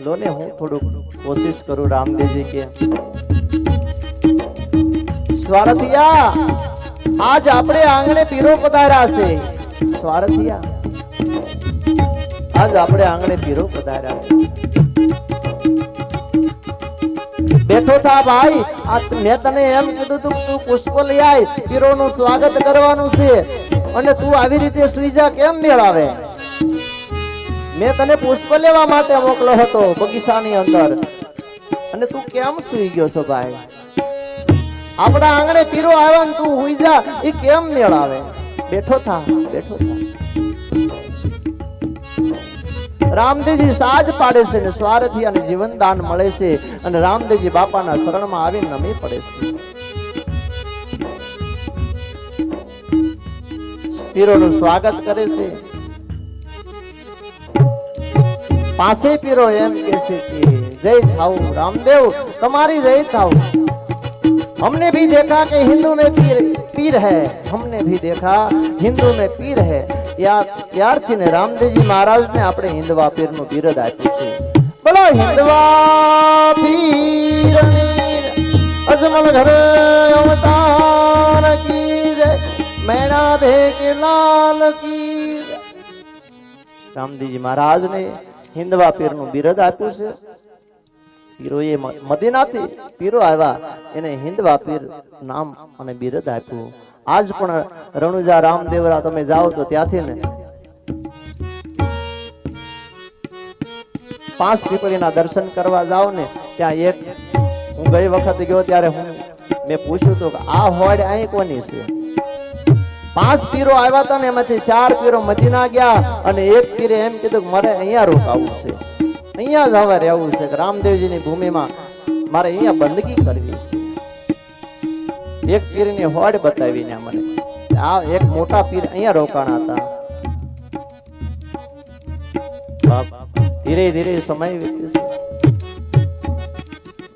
લો ને હું થોડુંક કોશિશ કરું રામદેવજી કે. સ્વારથિયા, આજ આપણે આંગણે પીરો પધાર્યા છે. સ્વારથિયા, આજ આપણે આંગણે પીરો પધાર્યા છે. બેઠો થા ભાઈ, આ મેં તને એમ કીધું તું તું પુષ્પ લઈ આય, પીરોનું સ્વાગત કરવાનું છે. અને તું આવી રીતે સુઈ જા, કેમ મેળાવે? મેં તને પુષ્પ લેવા માટે મોકલો હતો, બગીચાની અંદર. અને તું કેમ સુઈ ગયો છો ભાઈ? આપણા આંગણે પીરો આવ્યો ને તું હુઈ જા એ કેમ મેળાવે? બેઠો થા બેઠો થા. રામદેવજી સાજ પાડે છે ને સ્વાર્થી અને જીવન દાન મળે છે અને રામદેવજી બાપાના શરણમાં આવી નમી પડે છે. પીરોનું સ્વાગત કરે છે. પાસે પીરો એમ કે છે કે, જય થાવ રામદેવ, તમારી જય થાવ हमने भी देखा कि हिंदू में पीर पीर है हमने भी देखा हिंदू में पीर है યા ત્યારથી ને રામદેવજી મહારાજને આપણે હિન્દવા પીરનું બિરદ આપ્યું છે. બોલો હિન્દવા પીર, અજમલ ઘર અવતાર કી જય મેણા ભેગ લાલ કી રામદેવજી મહારાજને હિંદવા પીરનું બિરદ આપ્યું છે. પીરોએ મદીનાથી પીરો આવ્યા. એને હિંદવા પીર નામ અને બિરદ આપ્યું. આજ પણ રણુજા રામદેવરા તમે જાઓ તો ત્યાંથી ને પાંચ પીપળીના દર્શન કરવા જાઓ ને, ત્યાં એક હું ગઈ વખત ગયો ત્યારે હું, મેં પૂછ્યું હતું કે આ હોડ અહીં કોની છે? પાંચ પીરો આવ્યા હતા ને એમાંથી ચાર પીરો મદીના ગયા અને એક પીરે એમ કીધું મારે અહીંયા રોકાવું છે. અહીંયા જ હવે રહેવું છે રામદેવજીની ભૂમિમાં મારે અહીંયા બંદગી કરવી છે. એક પીરની હોડ બતાવીને મને. આ એક મોટા પીર અહીંયા રોકાણા હતા. ધીરે ધીરે સમય વીતે